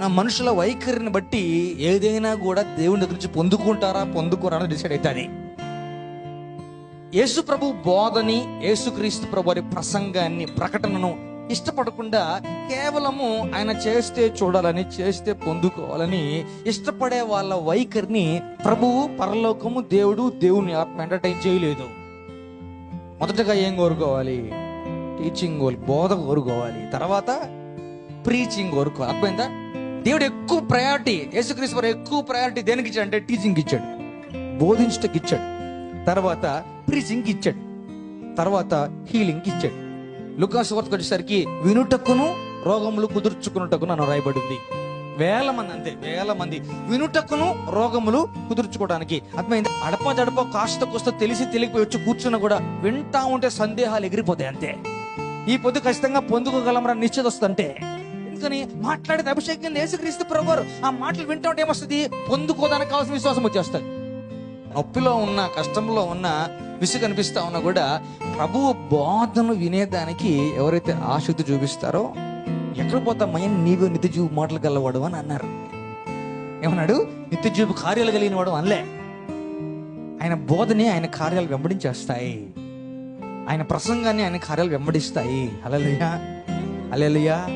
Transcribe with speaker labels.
Speaker 1: నా మనుషుల వైఖరిని బట్టి ఏదైనా కూడా దేవుని దగ్గర నుంచి పొందుకుంటారా పొందుకోరా అని డిసైడ్ అవుతుంది యేసు ప్రభు బోధని యేసుక్రీస్తు ప్రభు వారి ప్రసంగాన్ని ప్రకటనను ఇష్టపడకుండా కేవలము ఆయన చేస్తే చూడాలని చేస్తే పొందుకోవాలని ఇష్టపడే వాళ్ళ వైఖరిని ప్రభువు పరలోకము దేవుడు దేవుని ఆత్మ ఎంటర్టైన్ చేయలేదు. మొదటగా ఏం కోరుకోవాలి? టీచింగ్ కోరు బోధ కోరుకోవాలి. తర్వాత ప్రీచింగ్ కోరుకోవాలి. అర్థమైందా? దేవుడు ఎక్కువ ప్రయారిటీ యేసుక్రీశ్వరు ఎక్కువ ప్రయారిటీ దేనికి ఇచ్చాడు అంటే టీచింగ్ ఇచ్చాడు. బోధించటకి ఇచ్చాడు. తర్వాత ప్రీచింగ్ ఇచ్చాడు. తర్వాత హీలింగ్ ఇచ్చాడు. లుకాసు వార్తకు వచ్చేసరికి వినుటకును రోగములు కుదుర్చుకున్నటకును అని రాయబడింది. వేల మంది అంతే వేల మంది. వినుటకును రోగములు కుదుర్చుకోవడానికి. అర్థమైంది? అడప దడప కాస్త కోస్త తెలిసి తెలియకపోయి వచ్చి కూర్చున్నా కూడా వింటా ఉంటే సందేహాలు ఎగిరిపోతాయి అంతే. ఈ పొద్దు ఖచ్చితంగా పొందుకోగలమరా? నిశ్చిత వస్తుంటే ఎందుకని మాట్లాడేది అభిషేకం యేసుక్రీస్తు ప్రభువారు. ఆ మాటలు వింటా ఉంటే ఏమొస్తుంది? పొందుకోదానికి కావాల్సిన విశ్వాసం వచ్చేస్తుంది. నొప్పిలో ఉన్న కష్టంలో ఉన్న విసుగు కనిపిస్తా ఉన్నా కూడా ప్రభువు బోధను వినేదానికి ఎవరైతే ఆసక్తి చూపిస్తారో ఎక్కడ పోతామయ్య నీవు నిత్యజీవు మాటలు గలవాడు అని అన్నారు. ఏమన్నాడు? నిత్యజీవు కార్యాలు కలిగిన వాడు అనలే. ఆయన బోధనే ఆయన కార్యాలు వెంబడించేస్తాయి. ఆయన ప్రసంగాన్ని ఆయన కార్యాలు వెంబడిస్తాయి. అలలుయా అలెలుయా